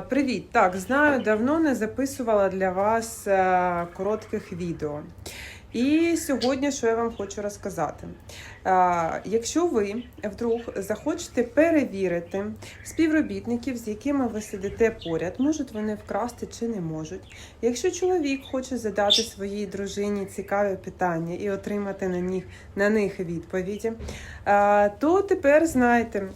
Привіт! Так, знаю, давно не записувала для вас е, коротких відео. І сьогодні що я вам хочу розказати. Якщо ви вдруг захочете перевірити співробітників, з якими ви сидите поряд, можуть вони вкрасти чи не можуть. Якщо чоловік хоче задати своїй дружині цікаві питання і отримати на них, на них відповіді, то тепер знаєте,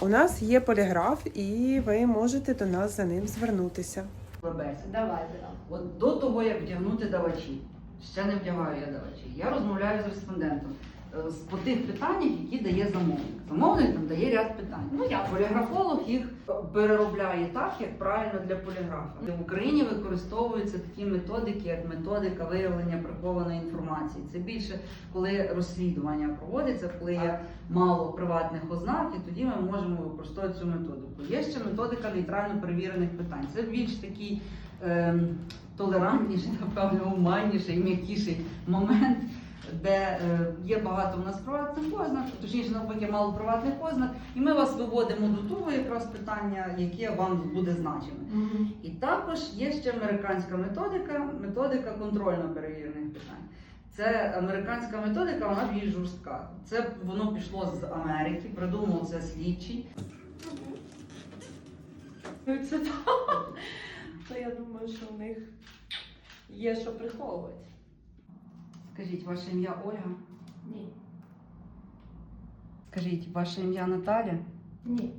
у нас є поліграф, і ви можете до нас за ним звернутися. Давайте. От до того, як вдягнути давачі, ще не вдягаю я давачі. Я розмовляю з респондентом по тих питаннях, які дає замовник. Замовник там дає ряд питань. Ну, я Поліграфолог їх переробляє так, як правильно для поліграфа. В Україні використовуються такі методики, як методика виявлення прихованої інформації. Це більше коли розслідування проводиться, коли є мало приватних ознак, і тоді ми можемо використовувати цю методику. Є ще методика нейтрально перевірених питань. Це більш такий ем, толерантніший, напевно, гуманніший, м'якіший момент. Де е, є багато в нас приватних ознак, точніше навпаки, мало приватних ознак, і ми вас виводимо до того якраз питання, яке вам буде значиме. І також є ще американська методика, методика контрольно перевірених питань. Це американська методика, вона більш жорстка. Це воно пішло з Америки, придумав це слідчий. Це я думаю, що в них є що приховувати. Скажіть, ваше ім'я Ольга? Ні. Скажіть, ваше ім'я Наталя? Ні.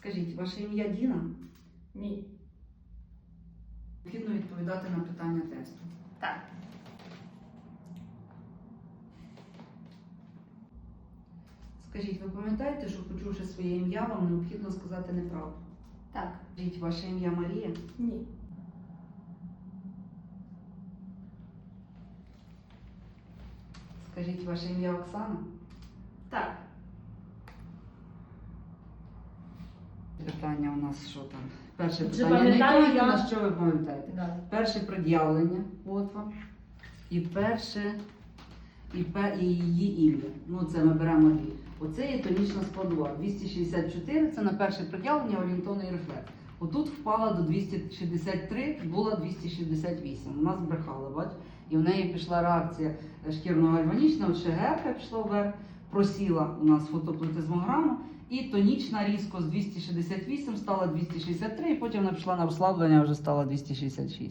Скажіть, ваше ім'я Діна? Ні. Необхідно відповідати на питання тесту. Так. Скажіть, ви пам'ятаєте, що почувши своє ім'я, вам необхідно сказати неправду? Так. Скажіть, ваше ім'я Марія? Ні. Скажіть, ваше ім'я Оксана? Так. Питання у нас що там? Перше Чи питання. пам'ятаю Не я? на що ви пам'ятаєте? Да. Перше пред'явлення, от вам. І перше, і, її ім'я. Ну, це ми беремо дві. Оце є тонічна складова. 264 це на перше пред'явлення орієнтовний рефлекс. Отут впала до 263, була 268. У нас збрехала, бач? І в неї пішла реакція шкірно-гальванічна, от ШГР пішло вверх, просіла у нас фотоплетизмограма, і тонічна різко з 268 стала 263, і потім вона пішла на ослаблення, вже стала 266.